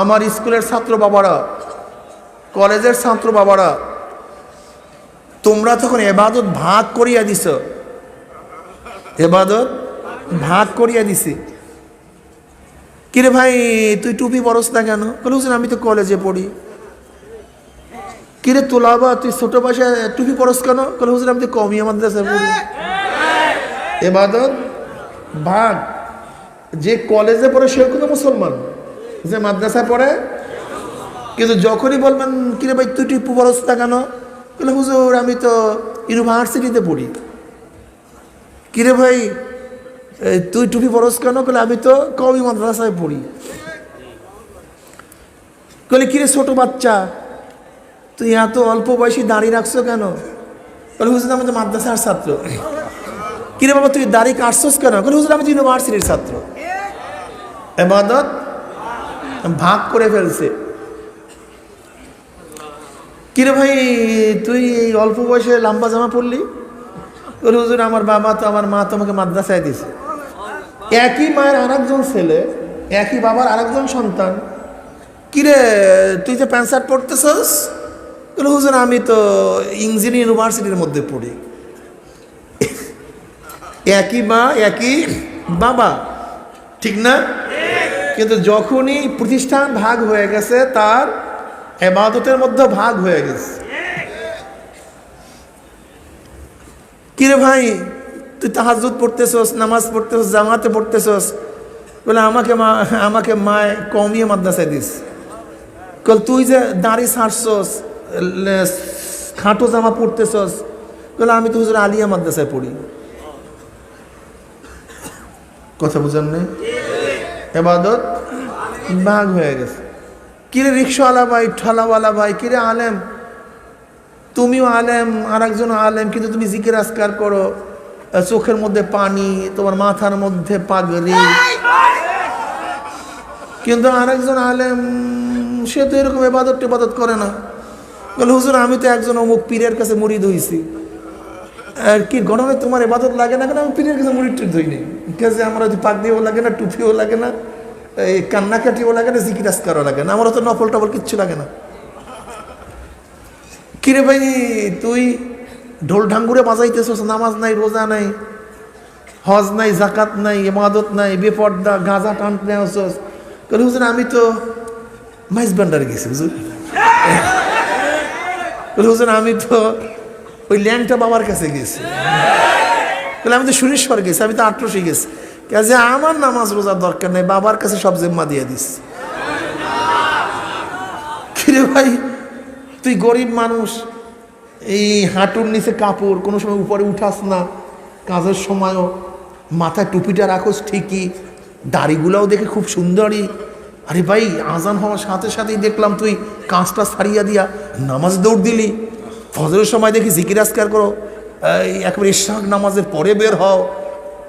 আমার স্কুলের ছাত্র বাবারা, কলেজের ছাত্র বাবারা, তোমরা তখন এবাদত ভাগ করিয়া দিছ। এবাদত ভাগ করিয়া দিছি। কিরে ভাই, তুই টুপি পরস না কেন? বলে হুসেন আমি তো কলেজে পড়ি। কিরে তোলাবা, তুই ছোট বয়সে টুপি পরস কেন? বলে হুসেন আমি তো কমিয়া মাদ্রাসায় পড়ি। এবাদত ভাগ। যে কলেজে পড়ে সেও কিন্তু মুসলমান। যে মাদ্রাসায় পড়ে, কিন্তু যখনই বলবেন, কিরে ভাই, তুই টুপি পরস না কেন? বলে, হুজুর, আমি তো ইউনিভার্সিটিতে পড়ি। কিরে ভাই তুই টুপি পরস কেন? বলে, আমি তো কবি মাদ্রাসায় পড়ি। বলে, কিরে ছোট বাচ্চা, তুই এত অল্প বয়সী দাঁড়িয়ে রাখছো কেন? বলে, হুজুর, আমি তো মাদ্রাসার ছাত্র। কিরে বাবা, তুই দাঁড়িয়ে কাটছস কেন? বলে, হুজুর, আমি তো ইউনিভার্সিটির ছাত্র। এবাদত ভাগ করে ফেলছে। কিরে ভাই, তুই এই অল্প বয়সে লম্বা জামা পরলি? বলে, হুজুর, আমার বাবা তো, আমার মা তোমাকে মাদ্রাসায় দিছে। একই মায়ের আরেকজন ছেলে, একই বাবার আরেকজন সন্তান। কিরে, তুই যে প্যান্ট শার্ট পরতেছস? হুজুর, আমি তো ইঞ্জিনিয়ার ইউনিভার্সিটির মধ্যে পড়ি। একই মা, একই বাবা, ঠিক না? কিন্তু যখনই প্রতিষ্ঠান ভাগ হয়ে গেছে, তার এবাদতের মধ্যে ভাগ হয়ে গেছে। কিরে ভাই, তুই তাহাজুদ পড়তেছস, নামাজ পড়তেছস, জামাতে পড়তেছস? বলে, আমাকে মা, আমাকে মায় কমিয়ে মাদ্রাসায় দিস। কল, তুই যে দাড়ি ছাড়ছস খাটো জামা পড়তেছস বলে, আমি তো হুজুর আলিয়া মাদ্রাসায় পড়ি। কথা বুঝান নেই? এবাদত ভাগ হয়ে গেছে। কিরে রিক্সাওয়ালা ভাই, ঠলাওয়ালা ভাই, কিরে আলেম? তুমিও আলেম আর একজন আলেম, কিন্তু তুমি জিকির আসকার করো। চোখের মধ্যে পানি, তোমার মাথার মধ্যে পাগড়ি। কিন্তু আরেকজন আলেম, সে তো এরকম এবাদত টেবাদত করে না। বলে, হুজুর, আমি তো একজন অমুক পীরের কাছে মুড়ি ধুইছি। আর কি গরমে তোমার এবাদত লাগে না কেন? আমি পীরের কাছে মুড়ি ধুই নেই। কাজে আমার হয়তো পাগড়িও লাগে না, টুপিও লাগে না এই কান্নাকাটিও লাগে না, জিকির আসকারও লাগে না। আমার তো নফল টফল কিচ্ছু লাগে না। কিরে ভাই, তুই ঢোল ঢাঙ্গুরে বাজাইতেছস, নামাজ নাই, রোজা নাই, হজ নাই জাকাত নাই ইমাদত নাই, বেপর্দা, গাঁজা আসছস বলে হুজুর, আমি তো মাইজ ভান্ডারে গেছি, হুজুর। বলে হুজুর, আমি তো ওই ল্যাংটা বাবার কাছে গেছি। বলে আমি তো সুরেশ্বর গেছি, আমি তো আটরসে গেছি। কাজে আমার নামাজ রোজার দরকার নেই, বাবার কাছে সব জিম্মা দিয়ে দিস। কিরে ভাই, তুই গরিব মানুষ, এই হাঁটুর নিচে কাপড়, কোনো সময় উপরে উঠাস না, কাজের সময়ও মাথায় টুপিটা রাখোস ঠিকই, দাড়িগুলাও দেখে খুব সুন্দরই আরে ভাই, আজান হওয়ার সাথে সাথেই দেখলাম তুই কাঁচটা ছাড়িয়া দিয়া নামাজ দৌড় দিলি। ফজরের সময় দেখি জিকির আসকার করো, এই একেবারে ইশাক নামাজের পরে বের হও।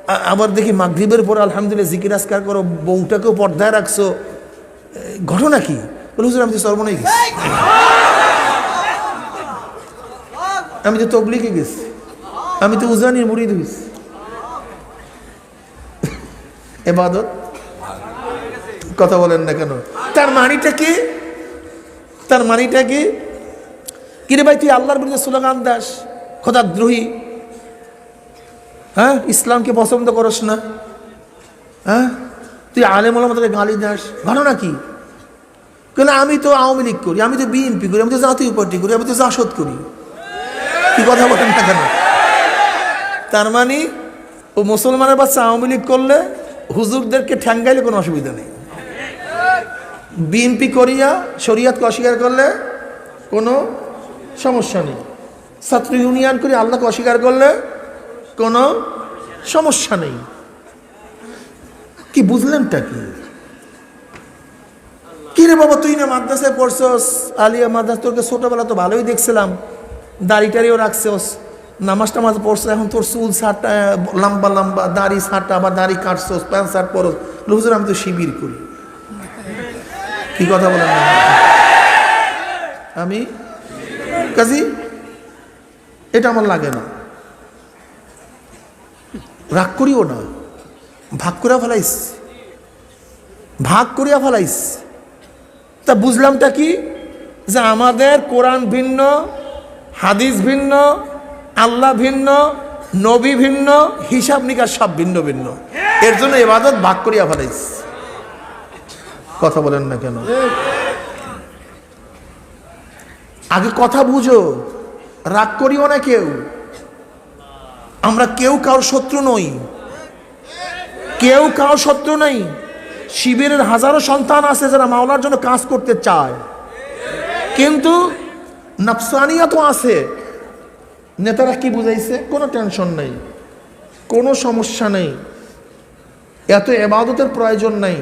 আবার দেখি মাগরিবের পরে আলহামদুলিল্লাহ জিকির আসকার করো, বউটাকেও পর্দায় রাখছো। ঘটনা কি? বলে, হুজুর, আমি তো সর্বনাই গেছি। আমি তো তবলিকে গেছি। আমি তো উজানির মুড়ি ধুইছি এবাদত? কথা বলেন না কেন? তার মানিটা কি? তার মানিটা কি? কিরে ভাই, তুই আল্লাহর বিরুদ্ধে স্লোগান দাস, খোদাদ্রোহী। হ্যাঁ? ইসলামকে পছন্দ করস না। হ্যাঁ? তুই আলেম আমাদেরকে গালি দাস। ঘটনা কি কেন আমি তো আওয়ামী লীগ করি, আমি তো বিএনপি করি, আমি তো জাতীয় পার্টি করি, আমি তো জাসদ করি। কি কথা বলেন না কেন? তার মানে ও মুসলমানের বাচ্চা আওয়ামী লীগ করলে হুজুরদেরকে ঠ্যাঙ্গাইলে কোনো অসুবিধা নেই। বিএনপি করিয়া শরিয়াতকে অস্বীকার করলে কোনো সমস্যা নেই। ছাত্র ইউনিয়ন করে, আল্লাহকে অস্বীকার করলে কোনো সমস্যা নেই। কি বুঝলেনটা কি? কি রে বাবা, তুই না মাদ্রাসায় পড়ছস? আলিয়া মাদ্রাস তোকে ছোটবেলা তো ভালোই দেখছিলাম। দাড়ি টাড়িও রাখছস। নামাজ টামাজ পড়ছো এখন তোর চুল শার্টটা লম্বা লম্বা, দাড়ি শার্টটা আবার দাড়ি কাটছস, প্যান্ট শার্ট পরস। হুজুর আমি তো শিবির করি। কি কথা বলেন? আমি? কাজী, এটা আমার লাগে না। রাগ করিও না। ভাগ করিয়া ফেলাইস। ভাগ করিয়া ফেলাইস। তা বুঝলামটা কি? যে আমাদের কোরআন ভিন্ন, হাদিস ভিন্ন, আল্লাহ ভিন্ন, নবী ভিন্ন, হিসাব নিকাশ সব ভিন্ন ভিন্ন। এর জন্য এবাদত ভাগ করিয়া ফেলাইস। কথা বলেন না কেন? আগে কথা বুঝো। রাগ করিও না কেউ। আমরা কেউ কারোর শত্রু নই। কেউ কারোর শত্রু নেই। শিবিরের হাজারো সন্তান আছে যারা মাওলার জন্য কাজ করতে চায়। কিন্তু নফসানিয়া তো আছে। নেতারা কি বুঝাইছে? কোনো টেনশন নেই। কোনো সমস্যা নেই। এত এবাদতের প্রয়োজন নেই।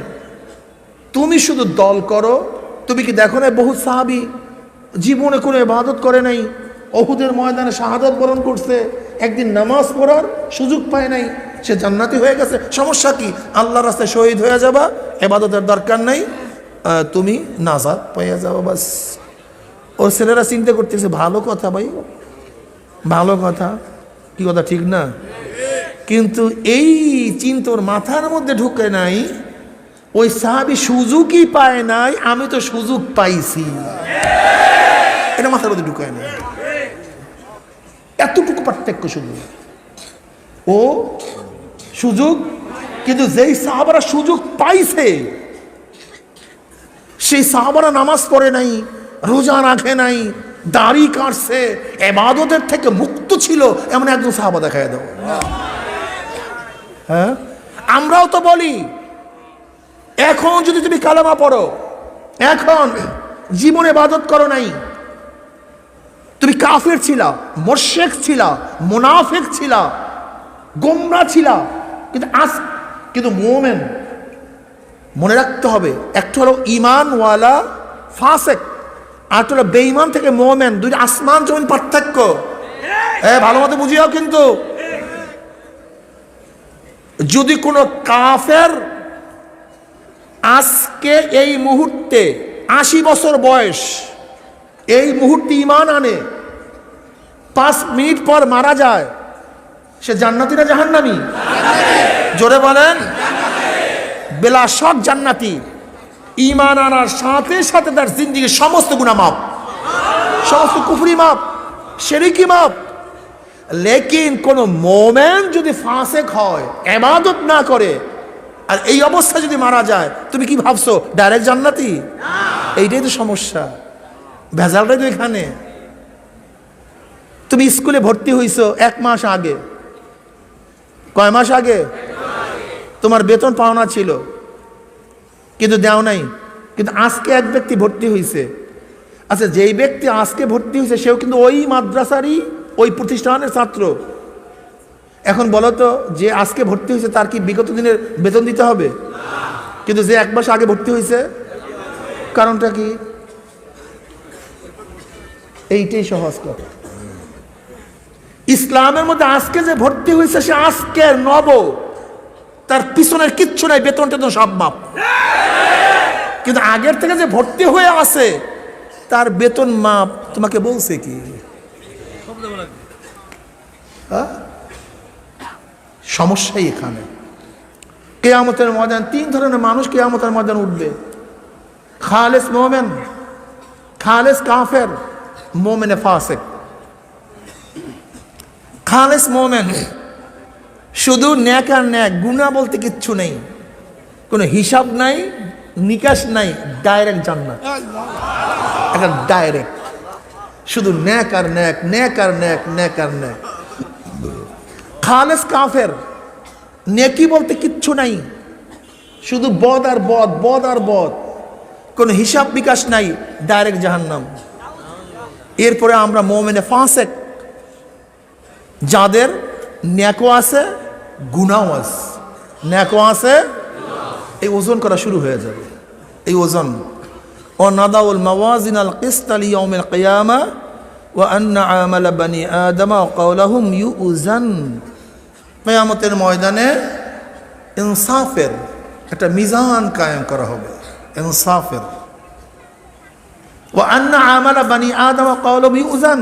তুমি শুধু দল করো। তুমি কি দেখো না বহু সাহাবি জীবনে কোনো এবাদত করে নাই? অহুদের ময়দানে শাহাদত বরণ করছে। একদিন নামাজ পড়ার সুযোগ পায় নাই। সে জান্নাতি হয়ে গেছে। সমস্যা কি? আল্লাহ রাস্তায় শহীদ হয়ে যাবা, এবাদতের দরকার নেই। তুমি নাজাদ পাইয়া যাবা বাস। ওর ছেলেরা চিন্তা করতেছে, ভালো কথা ভাই, ভালো কথা। কি কথা, ঠিক না? কিন্তু এই চিন্তর মাথার মধ্যে ঢুকে নাই। ওই সাহাবি সুযোগই পায় নাই, আমি তো সুযোগ পাইছি। এটা মাথার মধ্যে ঢুকায় না এতটুকু পার্থক্য শুধু। ও, সুযোগ, কিন্তু যেই সাহাবারা সুযোগ পাইছে, সেই সাহাবারা নামাজ পড়ে নাই, রোজা রাখে নাই, দাড়ি কাটছে, এবাদতের থেকে মুক্ত ছিল, এমন একজন সাহাবা দেখায় দাও। হ্যাঁ? আমরাও তো বলি, এখন যদি তুমি কালামা পড়ো, এখন জীবনে ইবাদত করো নাই তুমি কাফের ছিলা মোর্শেক ছিলা, মোনাফেক ছিলা, গোমরা ছিলা। কিন্তু আজ, কিন্তু মোমেন, মনে রাখতে হবে, একটা হলো ইমানওয়ালা ফাসেক, আর হলো বেঈমান থেকে মোমেন। দুইটা আসমান জমিন পার্থক্য। হ্যাঁ ভালো মতো বুঝিও কিন্তু। যদি কোনো কাফের আজকে এই মুহূর্তে আশি বছর বয়স এই মুহূর্তে ইমান আনে। পাঁচ মিনিট পর মারা যায়। সে জান্নাতি না জাহান্নামি? জোরে বলেন। বেলা শখ জান্নাতি। ইমান আনার সাথে সাথে তার জিন্দিগির সমস্ত গুণা মাপ সমস্ত কুফরি মাপ শেরিকি মাপ লেকিন কোন মোমেন যদি ফাঁসেক হয়, এবাদত না করে, আর এই অবস্থা যদি মারা যায়, তুমি কি ভাবছ, ডাইরেক্ট জান্নাতি? এইটাই তো সমস্যা। ভেজালটাই তো এখানে। তুমি স্কুলে ভর্তি হইছো এক মাস আগে। কয় মাস আগে? তোমার বেতন পাওনা ছিল। কিন্তু দেও নাই। কিন্তু আজকে এক ব্যক্তি ভর্তি হয়েছে আচ্ছা যেই ব্যক্তি আজকে ভর্তি হয়েছে সেও কিন্তু ওই মাদ্রাসারই, ওই প্রতিষ্ঠানের ছাত্র। এখন বলো তো, যে আজকে ভর্তি হয়েছে তার কি বিগত দিনের বেতন দিতে হবে? কিন্তু যে এক মাস আগে ভর্তি হয়েছে কারণটা কি? এইটাই সহজ কথা। ইসলামের মধ্যে আজকে যে ভর্তি হয়েছে, সে আজকের নব। তার পিছনের কিচ্ছু নাই বেতন টেতন সব মাপ কিন্তু আগের থেকে যে ভর্তি হয়ে আছে, তার বেতন মাপ তোমাকে বলছে কি? হ্যাঁ? সমস্যাই এখানে। কেয়ামতের ময়দান, তিন ধরনের মানুষ কেয়ামতের ময়দান উঠবে। খালেস মোমেন, খালেস কাফের মোমেনে ফাসেক খালেস মোমেন শুধু ন্যাক আর ন্যাক গুণা বলতে কিচ্ছু নেই। কোনো হিসাব নাই, নিকাশ নাই ডাইরেক্ট জান্নাত। একটা ডাইরেক্ট শুধু ন্যাক আর ন্যাক ন্যাক আর ন্যাক ন্যাক আর ন্যাক। খালেস কাফের, নেকি বলতে কিচ্ছু নাই। শুধু বদ আর বদ বদ আর বদ। কোনো হিসাব বিকাশ নাই ডাইরেক্ট জাহান্নাম। এরপরে আমরা মোমেনে ফাঁসেক, যাদের ন্যাকও আছে গুণাও আছে। ন্যাকও আছে, এই ওজন করা শুরু হয়ে যাবে। এই ওজন। ও নাদাউল মাওয়াজিন আল কিস্ত আল ইয়াউমিল কিয়ামা, ওয়া আন্না আমাল বানি আদম ওয়া কাওলাহুম ইউজান কিয়ামতের ময়দানে ইনসাফের একটা মিজান কায়েম করা হবে। ইনসাফের। ওয়া আন্না আমাল বানি আদম কাওলাহুম ইউজান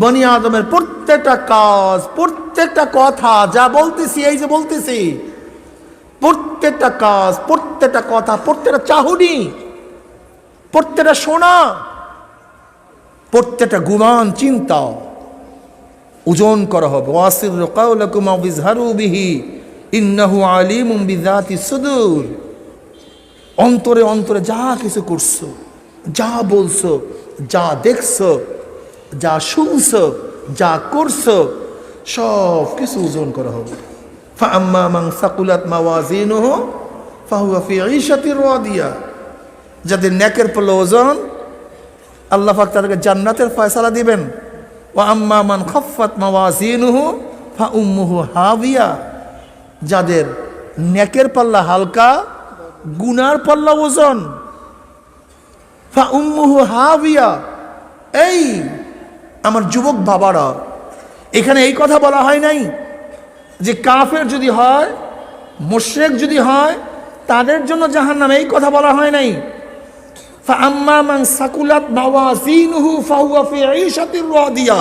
বনি আদমের প্রত্যেকটা কাজ, প্রত্যেকটা কথা যা বলতেছি, এই যে বলতেছি, প্রত্যেকটা কাজ, প্রত্যেকটা কথা, প্রত্যেকটা চাহুনি, প্রত্যেকটা সোনা, প্রত্যেকটা গুমান চিন্তা, ওজন করা হবে। ওয়াসির কাউলাকুম আও বিজহারু বিহি, ইন্নাহু আলিমুম বিযাতি সুদূর। অন্তরে অন্তরে যা কিছু করছ যা বলছো, যা দেখছ, যা শুনছো, যা করছ, সব কিছু ওজন করা হবে। ফাম্মা মান সাকুলাত মাওয়াজিনুহু, ফাহুয়া ফি ঈশাতির রাদিয়া। যাদের নেকের পড়ল ওজন, আল্লাহ পাক তাদেরকে জান্নাতের ফয়সালা দিবেন। ও আম্মা মান খফাত মাওয়াজিনুহু, ফা উম্মুহু হাবিয়া যাদের নেকের পাল্লা হালকা, গুনার পাল্লা ওজন ফা উম্মুহু হাবিয়া। এই আমার যুবক বাবারা, এখানে এই কথা বলা হয় নাই যে কাফের যদি হয় মোশেক যদি হয়, তাদের জন্য জাহান নামে এই কথা বলা হয় নাই। ফা আম্মামান সাকুলাত মাওয়া মাওয়াজিনুহু ফাহুয়া ফি ঈশাতির রাদিয়া।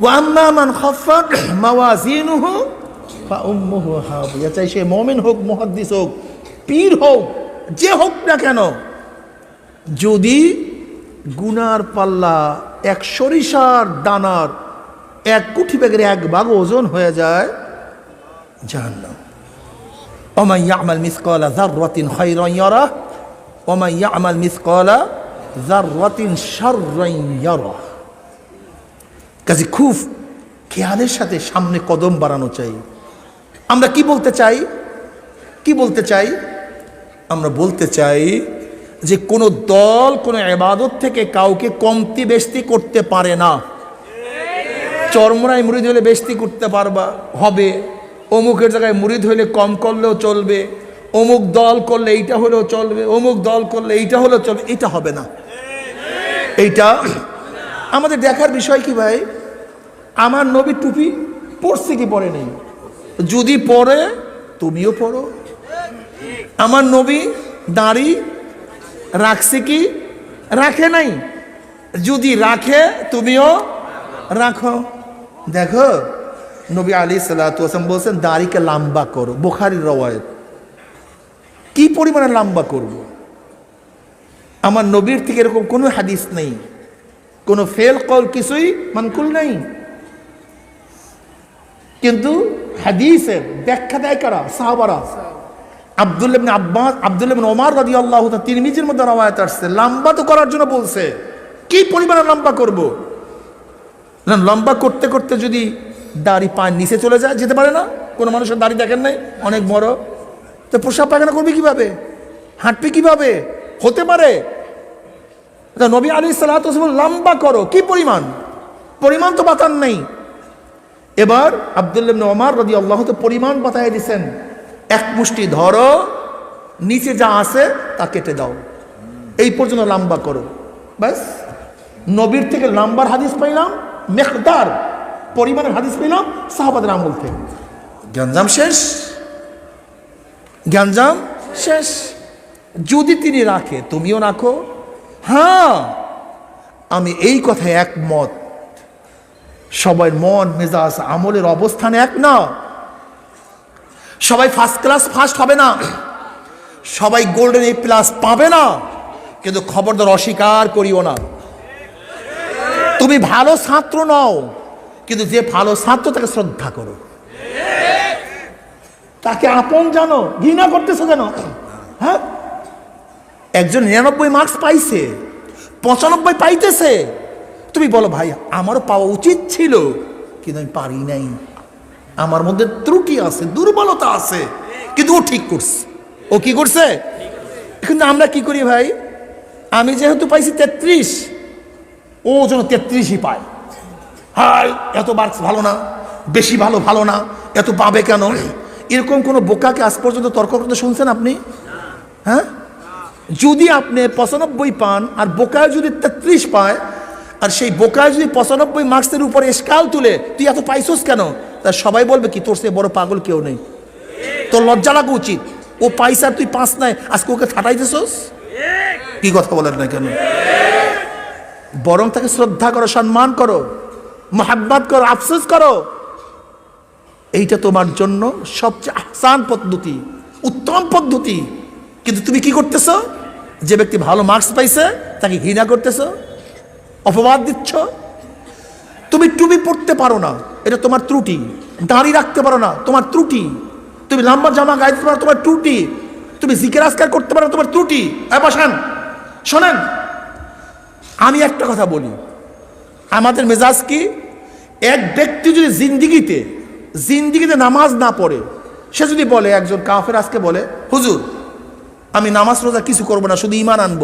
ওয়া আম্মামান খাফফাত মাওয়াজিনুহু ফাউম্মুহু হাবিয়া। চাই সে মুমিন হোক, মুহাদ্দিস হোক, পীর হোক, যে হোক না কেন যদি গুনার পাল্লা এক সরিষার দানার এক কুঠি ব্যাগের এক ভাগ ওজন হয়ে যায়, জাহান্নাম। ওমাই ইয়ামাল মিসকলা জাররাতিন খায়রান ইয়ারা ওমাই ইয়ামাল মিসকলা জাররাতিন শাররান ইয়ারা। কাজে খুব খেয়ালের সাথে সামনে কদম বাড়ানো চাই। আমরা কি বলতে চাই? কি বলতে চাই? আমরা বলতে চাই যে কোনো দল, কোনো এবাদত থেকে কাউকে কমতি বেশতি করতে পারে না। চরমরায় মুড়ি হলে বেশতি করতে পারবা, হবে। অমুকের জায়গায় মুড়িদ হইলে কম করলেও চলবে। অমুক দল করলে এইটা হলেও চলবে, অমুক দল করলে এইটা হলেও চলবে এটা হবে না। এইটা আমাদের দেখার বিষয় কি ভাই? আমার নবী টুপি পড়ছে কি পরে নেই? যদি পরে, তুমিও পড়ো আমার নবী দাড়ি রাখছে কি? রাখে নাই। যদি রাখে, তুমিও রাখো। দেখো, নবী আলী সাল্লাম বলছেন, দাড়িকে লাম্বা করো। বোখারির রওয়ায়ত। কি পরিমাণে লম্বা করব? আমার নবীর থেকে এরকম কোনো হাদিস নেই। কোনো ফেল, কল কিছুই মানকুল নেই। কিন্তু হাদিসের ব্যাখ্যা দেয় কারা? সাহাবারা। আবদুল্লাবিন আব্বাস আবদুল্লাবিন ওমার রাদি আল্লাহ তিরমিজির মধ্যে রওয়ায়ত আসছে। লম্বা তো করার জন্য বলছে, কি পরিমাণে লম্বা করব? না, লম্বা করতে করতে যদি দাড়ি পায়ের নিচে চলে যায়, যেতে পারে না? কোনো মানুষের দাড়ি দেখেন নাই? অনেক বড়। তো প্রসাব পায়খানা করবে কীভাবে? হাঁটবে কীভাবে? হতে পারে। নবী আলী সাল্লাহ লম্বা করো। কি পরিমাণ? পরিমাণ তো বাতান নেই। এবার আবদুল্লাহ ওমার রদি আল্লাহ তো পরিমাণ বাতায় দিছেন। এক মুষ্টি ধরো, নিচে যা আছে তা কেটে দাও। এই পর্যন্ত লম্বা করো। ব্যাস। নবীর থেকে লাম্বার হাদিস পাইলাম, মেখদার পরিমাণের হাদিস পেলাম সাহাবাদের আমল থেকে। জ্ঞানজাম শেষ? জ্ঞানজাম শেষ। যদি তিনি রাখে, তুমিও রাখো। হ্যাঁ আমি এই কথায় একমত। সবাই মন, মেজাজ, আমলের অবস্থান এক না। সবাই ফার্স্ট ক্লাস ফার্স্ট হবে না। সবাই গোল্ডেন এ প্লাস পাবে না। কিন্তু খবরদার অস্বীকার করিও না। তুমি ভালো ছাত্র নও, কিন্তু যে ভালো ছাত্র তাকে শ্রদ্ধা করো। তাকে আপন জানো, ঘৃণা করতেছো কেন? হ্যাঁ? একজন নিরানব্বই মার্কস পাইছে, পঁচানব্বই পাইতেছে। তুমি বলো, ভাই, আমারও পাওয়া উচিত ছিল, কিন্তু আমি পারি নাই। আমার মধ্যে ত্রুটি আছে, দুর্বলতা আছে, কিন্তু ও ঠিক করছে। ও কি করছে? কিন্তু আমরা কি করি ভাই? আমি যেহেতু পাইছি তেত্রিশ, ও যেন তেত্রিশই পায়। হাই এত মার্কস ভালো না, বেশি ভালো ভালো না, এত পাবে কেন? এরকম কোনো বোকাকে আজ পর্যন্ত তর্ক করতে শুনছেন আপনি? হ্যাঁ? যদি আপনি পঁচানব্বই পান আর বোকায় যদি তেত্রিশ পায়, আর সেই বোকায় যদি পঁচানব্বই মার্কসের উপরে স্কাল তুলে, তুই এত পাইছস কেন? তা সবাই বলবে কি, তোর সে বড় পাগল কেউ নেই। তোর লজ্জা লাগা উচিত। ও আর তুই পাঁচ নাই, আজকে ওকে থাটাই দিছস কি কথা বলেন না কেন? বরং তাকে শ্রদ্ধা করো, সম্মান করো, মোহাব্বত করো, আফসোস করো। এইটা তোমার জন্য সবচেয়ে আহসান পদ্ধতি, উত্তম পদ্ধতি। কিন্তু তুমি কি করতেছ? যে ব্যক্তি ভালো মার্কস পাইছে, তাকে ঘৃণা করতেছ, অপবাদ দিচ্ছ। তুমি টুপি পড়তে পারো না। এটা তোমার ত্রুটি। দাড়ি রাখতে পারো না, তোমার ত্রুটি। তুমি লম্বা জামা গাইতে পারো, তোমার ত্রুটি। তুমি জিকের আজকার করতে পারো, তোমার ত্রুটি। বসান, শোনেন। আমি একটা কথা বলি। আমাদের মেজাজ কি? এক ব্যক্তি যদি জিন্দিগিতে জিন্দিগিতে নামাজ না পড়ে, সে যদি বলে, একজন কাফের আজকে বলে, হুজুর, আমি নামাজ রোজা কিছু করব না, শুধু ইমান আনব।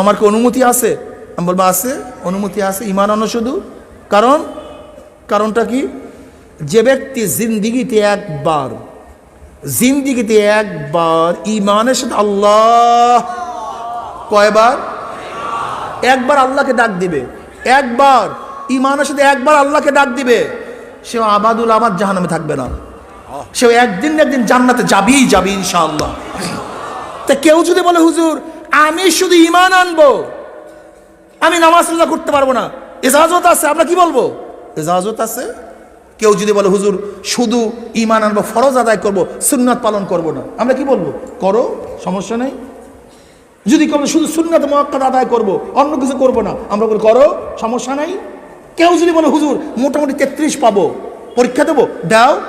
আমার কি অনুমতি আছে? আমি বলব, আছে, অনুমতি আছে ইমান আনো শুধু। কারণ কারণটা কি? যে ব্যক্তি জিন্দিগিতে একবার জিন্দিগিতে একবার ইমানের সাথে আল্লাহ কয়বার? একবার আল্লাহকে ডাক দিবে। একবার ইমানের সাথে একবার আল্লাহকে ডাক দিবে। সে আবাদুল আবাদ জাহানামে থাকবে না। সে একদিন না একদিন জান্নাতে যাবি যাবে ইনশাআল্লাহ। তা কেউ যদি বলে, হুজুর, আমি শুধু ইমান আনব, আমি নামাজ করতে পারব না, এজাজত আছে, আমরা কি বলব? এজাজত আছে? কেউ যদি বলে, হুজুর, শুধু ইমান আনব, ফরজ আদায় করব, সুন্নাত পালন করব না। আমরা কি বলব? করো, সমস্যা নেই। যদি কোনো শুধু সুন্নাত মহাক্কাদ আদায় করব, অন্য কিছু করব না। আমরা বলি, করো, সমস্যা নাই। কেউ যদি বলে, হুজুর, মোটামুটি তেত্রিশ পাবো, পরীক্ষা দেবো, দাও।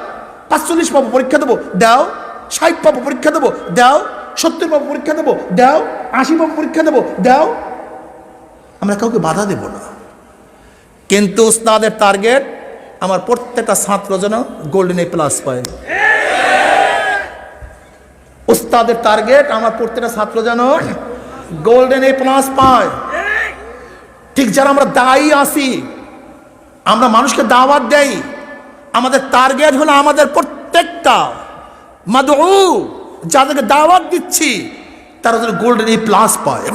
পাঁচচল্লিশ পাবো, পরীক্ষা দেবো, দাও। ষাট পাবো, পরীক্ষা দেবো, দাও। সত্তর পাবো, পরীক্ষা দেবো, দাও। আশি পাবো, পরীক্ষা দেবো, দাও। আমরা কাউকে বাধা দেব না। কিন্তু উস্তাদের টার্গেট আমার প্রত্যেকটা ছাত্র যেন গোল্ডেন এ প্লাস পায়। উস্তাদের টার্গেট আমার প্রত্যেকটা ছাত্র যেন গোল্ডেন এ প্লাস পায়। ঠিক যারা আমরা দায়ী আসি আমরা মানুষকে দাওয়াত দেই, আমাদের টার্গেট হলো আমাদের প্রত্যেকটা মাদু যাদেরকে দাওয়াত দিচ্ছি, তারা যেন গোল্ডেন এ প্লাস পায়।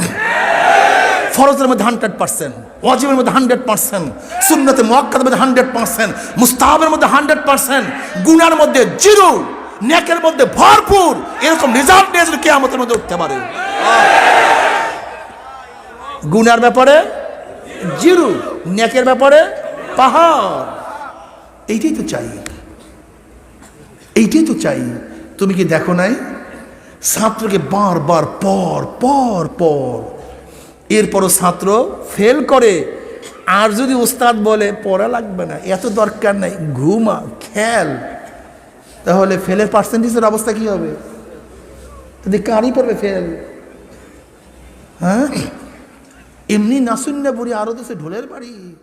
ফরজের মধ্যে হান্ড্রেড পার্সেন্ট, ওয়াজিবের মধ্যে হান্ড্রেড পার্সেন্ট, সুন্নতে মোয়াক্কাদের মধ্যে হান্ড্রেড পার্সেন্ট, মুস্তাহাবের মধ্যে হান্ড্রেড পার্সেন্ট, গুনার মধ্যে জিরো, নেকের মধ্যে ভরপুর, এরকম রেজাল্ট নিয়ে যদি কেয়ামতের মধ্যে উঠতে পারে। গুনার ব্যাপারে জিরো, নেকের ব্যাপারে পাহাড়। এইটাই তো চাই। এইটাই তো চাই। তুমি কি দেখো নাই? ছাত্রকে বারবার পর পর পর এরপরও ছাত্র ফেল করে। আর যদি উস্তাদ বলে, পড়া লাগবে না, এত দরকার নাই, ঘুমা, খেল। তাহলে ফেলের পার্সেন্টেজের অবস্থা কি হবে? যদি কারই পড়বে ফেল হ্যাঁ? এমনি নাসুন্না বুড়ি আরও সে ঢোলের বাড়ি।